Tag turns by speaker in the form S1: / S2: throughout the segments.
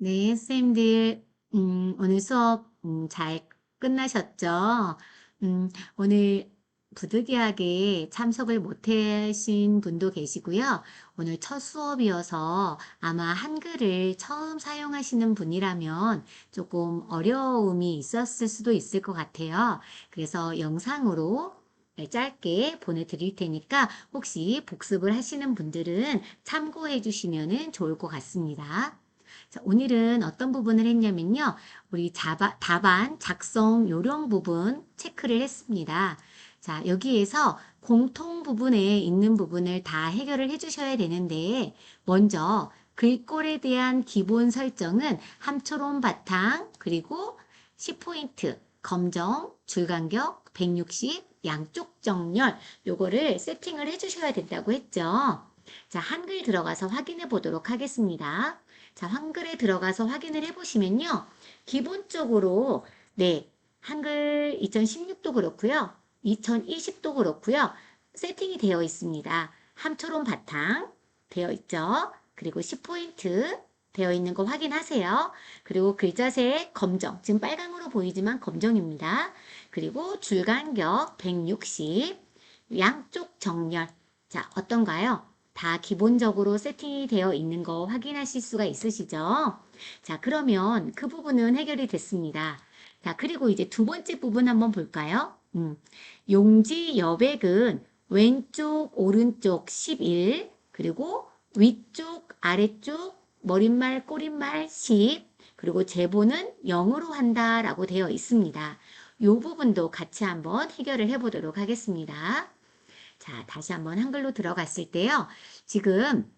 S1: 네, 선생님들, 음, 오늘 수업, 음, 잘 끝나셨죠? 음, 오늘 부득이하게 참석을 못 하신 분도 계시고요. 오늘 첫 수업이어서 아마 한글을 처음 사용하시는 분이라면 조금 어려움이 있었을 수도 있을 것 같아요. 그래서 영상으로 짧게 보내드릴 테니까 혹시 복습을 하시는 분들은 참고해 주시면 좋을 것 같습니다. 자, 오늘은 어떤 부분을 했냐면요. 우리 자바, 답안 작성 요령 부분 체크를 했습니다. 자, 여기에서 공통 부분에 있는 부분을 다 해결을 해주셔야 되는데, 먼저 글꼴에 대한 기본 설정은 함초롬 바탕, 그리고 10포인트, 검정, 줄간격, 160, 양쪽 정렬, 요거를 세팅을 해주셔야 된다고 했죠. 자, 한글 들어가서 확인해 보도록 하겠습니다. 자, 한글에 들어가서 확인을 해보시면요. 기본적으로, 네, 한글 2016도 그렇고요. 2020도 그렇고요. 세팅이 되어 있습니다. 함초롬 바탕 되어 있죠. 그리고 10포인트 되어 있는 거 확인하세요. 그리고 글자색 검정, 지금 빨강으로 보이지만 검정입니다. 그리고 줄간격 160, 양쪽 정렬. 자, 어떤가요? 다 기본적으로 세팅이 되어 있는 거 확인하실 수가 있으시죠? 자, 그러면 그 부분은 해결이 됐습니다. 자, 그리고 이제 두 번째 부분 한번 볼까요? 음, 용지 여백은 왼쪽, 오른쪽 11, 그리고 위쪽, 아래쪽, 머릿말, 꼬릿말 10, 그리고 제보는 0으로 한다라고 되어 있습니다. 이 부분도 같이 한번 해결을 해보도록 하겠습니다. 자, 다시 한번 한글로 들어갔을 때요. 지금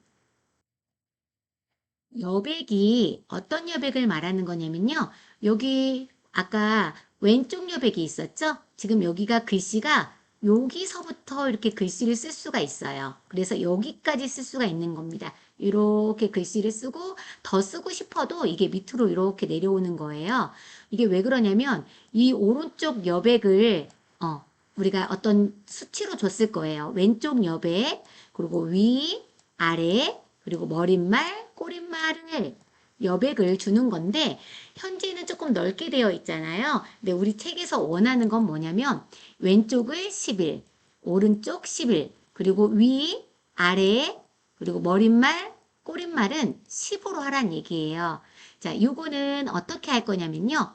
S1: 여백이 어떤 여백을 말하는 거냐면요. 여기 아까 왼쪽 여백이 있었죠? 지금 여기가 글씨가 여기서부터 이렇게 글씨를 쓸 수가 있어요. 그래서 여기까지 쓸 수가 있는 겁니다. 이렇게 글씨를 쓰고 더 쓰고 싶어도 이게 밑으로 이렇게 내려오는 거예요. 이게 왜 그러냐면 이 오른쪽 여백을 어, 우리가 어떤 수치로 줬을 거예요. 왼쪽 여백, 그리고 위, 아래, 그리고 머릿말, 꼬릿말을 여백을 주는 건데 현재는 조금 넓게 되어 있잖아요. 근데 우리 책에서 원하는 건 뭐냐면 왼쪽을 11, 오른쪽 11, 그리고 위, 아래, 그리고 머릿말, 꼬릿말은 10으로 하란 얘기예요. 자, 요거는 어떻게 할 거냐면요.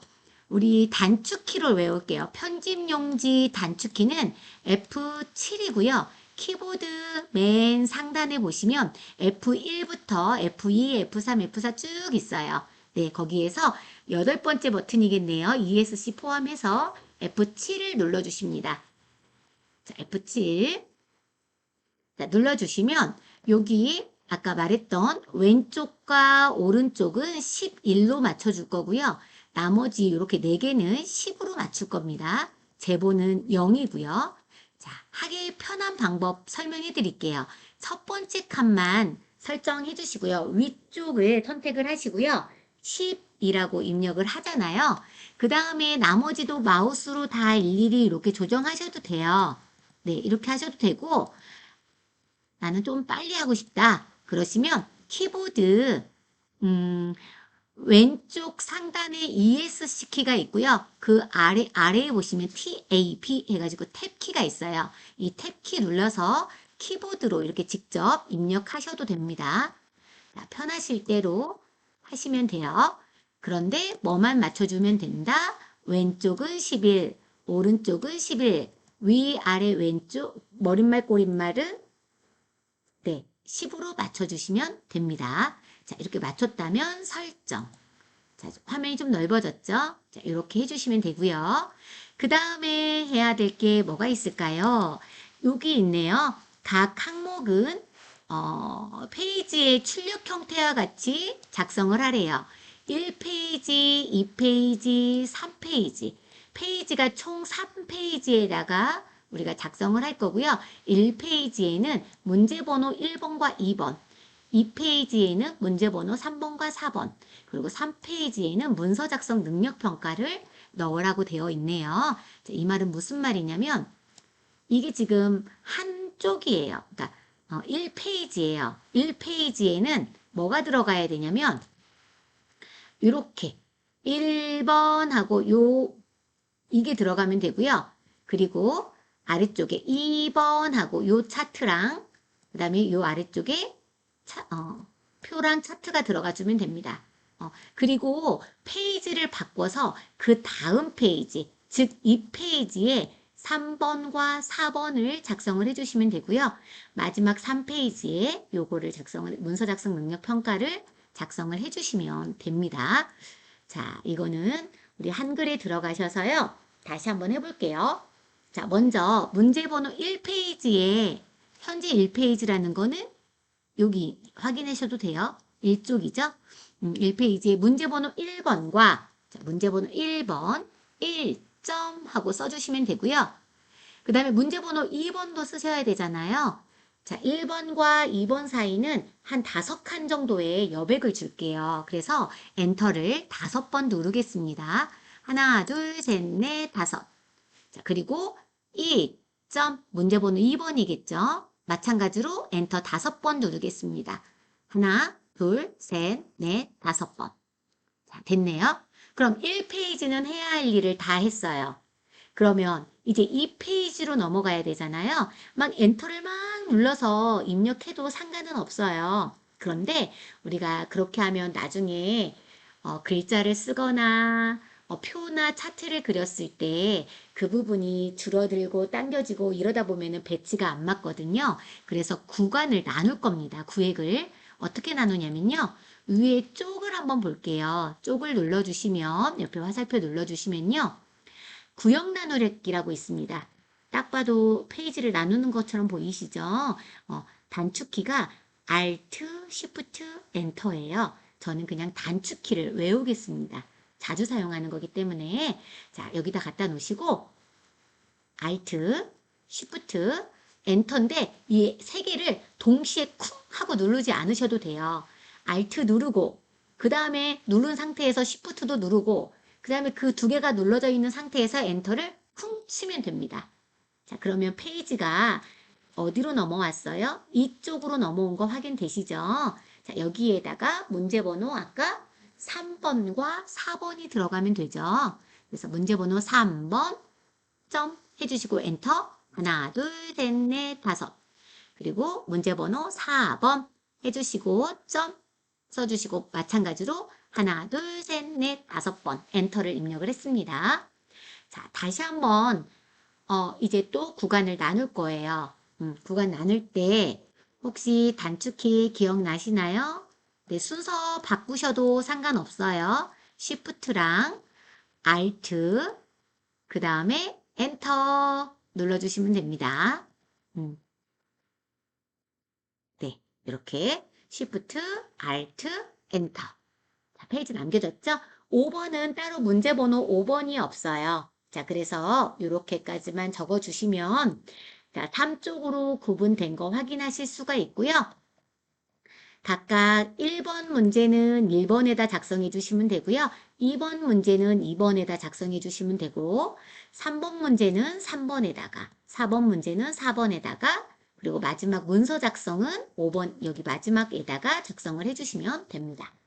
S1: 우리 단축키를 외울게요. 편집용지 단축키는 F7이고요. 키보드 맨 상단에 보시면 F1부터 F2, F3, F4 쭉 있어요. 네, 거기에서 여덟 번째 버튼이겠네요. ESC 포함해서 F7을 눌러주십니다. 자, F7. 자, 눌러주시면 여기 아까 말했던 왼쪽과 오른쪽은 11로 맞춰줄 거고요. 나머지 이렇게 4개는 10으로 맞출 겁니다. 제보는 0이고요. 자, 하기 편한 방법 설명해 드릴게요. 첫 번째 칸만 설정해 주시고요. 위쪽을 선택을 하시고요. 10이라고 입력을 하잖아요. 그 다음에 나머지도 마우스로 다 일일이 이렇게 조정하셔도 돼요. 네, 이렇게 하셔도 되고 나는 좀 빨리 하고 싶다. 그러시면 키보드 음, 왼쪽 상단에 ESC 키가 있고요. 그 아래, 아래에 보시면 TAP 해가지고 탭 키가 있어요. 이 탭 키 눌러서 키보드로 이렇게 직접 입력하셔도 됩니다. 자, 편하실 대로 하시면 돼요. 그런데 뭐만 맞춰주면 된다. 왼쪽은 11, 오른쪽은 11, 위, 아래, 왼쪽, 머릿말, 꼬릿말은 네, 10으로 맞춰주시면 됩니다. 자, 이렇게 맞췄다면 설정. 자, 화면이 좀 넓어졌죠? 자, 이렇게 해주시면 되고요. 그 다음에 해야 될 게 뭐가 있을까요? 여기 있네요. 각 항목은 어, 페이지의 출력 형태와 같이 작성을 하래요. 1페이지, 2페이지, 3페이지. 페이지가 총 3페이지에다가 우리가 작성을 할 거고요. 1페이지에는 문제번호 1번과 2번, 2페이지에는 문제번호 3번과 4번, 그리고 3페이지에는 문서 작성 능력 평가를 넣으라고 되어 있네요. 자, 이 말은 무슨 말이냐면 이게 지금 한쪽이에요. 그러니까 어, 1페이지예요. 1페이지에는 뭐가 들어가야 되냐면 이렇게 1번하고 요 이게 들어가면 되고요. 그리고 아래쪽에 2번하고 요 차트랑 그 다음에 요 아래쪽에 차, 어, 표랑 차트가 들어가 주면 됩니다. 어, 그리고 페이지를 바꿔서 그 다음 페이지, 즉 이 페이지에 3번과 4번을 작성을 해주시면 되고요. 마지막 3페이지에 요거를 작성을, 문서 작성 능력 평가를 작성을 해주시면 됩니다. 자, 이거는 우리 한글에 들어가셔서요. 다시 한번 해볼게요. 자, 먼저 문제번호 1페이지에 현재 1페이지라는 거는 여기 확인하셔도 돼요. 1쪽이죠. 음, 1페이지에 문제번호 1번과 자, 문제번호 1번 1점 하고 써주시면 되고요. 그 다음에 문제번호 2번도 쓰셔야 되잖아요. 자, 1번과 2번 사이는 한 다섯 칸 정도의 여백을 줄게요. 그래서 엔터를 다섯 번 누르겠습니다. 하나, 둘, 셋, 넷, 다섯. 자, 그리고 1점 문제번호 2번이겠죠. 마찬가지로 엔터 다섯 번 누르겠습니다. 하나, 둘, 셋, 넷, 다섯 번. 자, 됐네요. 그럼 1페이지는 해야 할 일을 다 했어요. 그러면 이제 2페이지로 넘어가야 되잖아요. 막 엔터를 막 눌러서 입력해도 상관은 없어요. 그런데 우리가 그렇게 하면 나중에 어, 글자를 쓰거나 어, 표나 차트를 그렸을 때 그 부분이 줄어들고 당겨지고 이러다 보면은 배치가 안 맞거든요. 그래서 구간을 나눌 겁니다. 구획을. 어떻게 나누냐면요. 위에 쪽을 한번 볼게요. 쪽을 눌러주시면, 옆에 화살표 눌러주시면요. 구역 나누기라고 있습니다. 딱 봐도 페이지를 나누는 것처럼 보이시죠? 어, 단축키가 Alt, Shift, Enter예요. 저는 그냥 단축키를 외우겠습니다. 자주 사용하는 거기 때문에 자 여기다 갖다 놓으시고 Alt, Shift, 엔터인데 이 세 개를 동시에 쿵 하고 누르지 않으셔도 돼요. Alt 누르고 그 다음에 누른 상태에서 Shift도 누르고 그 다음에 그 두 개가 눌러져 있는 상태에서 엔터를 쿵 치면 됩니다. 자 그러면 페이지가 어디로 넘어왔어요? 이쪽으로 넘어온 거 확인되시죠? 자 여기에다가 문제번호 아까 3번과 4번이 들어가면 되죠. 그래서 문제번호 3번 점 해주시고 엔터 하나 둘셋넷 다섯 그리고 문제번호 4번 해주시고 점 써주시고 마찬가지로 하나 둘셋넷 다섯 번 엔터를 입력을 했습니다. 자 다시 한번 어, 이제 또 구간을 나눌 거예요. 음, 구간 나눌 때 혹시 단축키 기억나시나요? 네, 순서 바꾸셔도 상관없어요. Shift랑 Alt, 그 다음에 엔터 눌러주시면 됩니다. 음. 네, 이렇게 Shift, Alt, 엔터. 자, 페이지 남겨졌죠? 5번은 따로 문제번호 5번이 없어요. 자, 그래서 이렇게까지만 적어주시면 자, 3쪽으로 구분된 거 확인하실 수가 있고요. 각각 1번 문제는 1번에다 작성해 주시면 되고요. 2번 문제는 2번에다 작성해 주시면 되고 3번 문제는 3번에다가 4번 문제는 4번에다가 그리고 마지막 문서 작성은 5번 여기 마지막에다가 작성을 해주시면 됩니다. 자,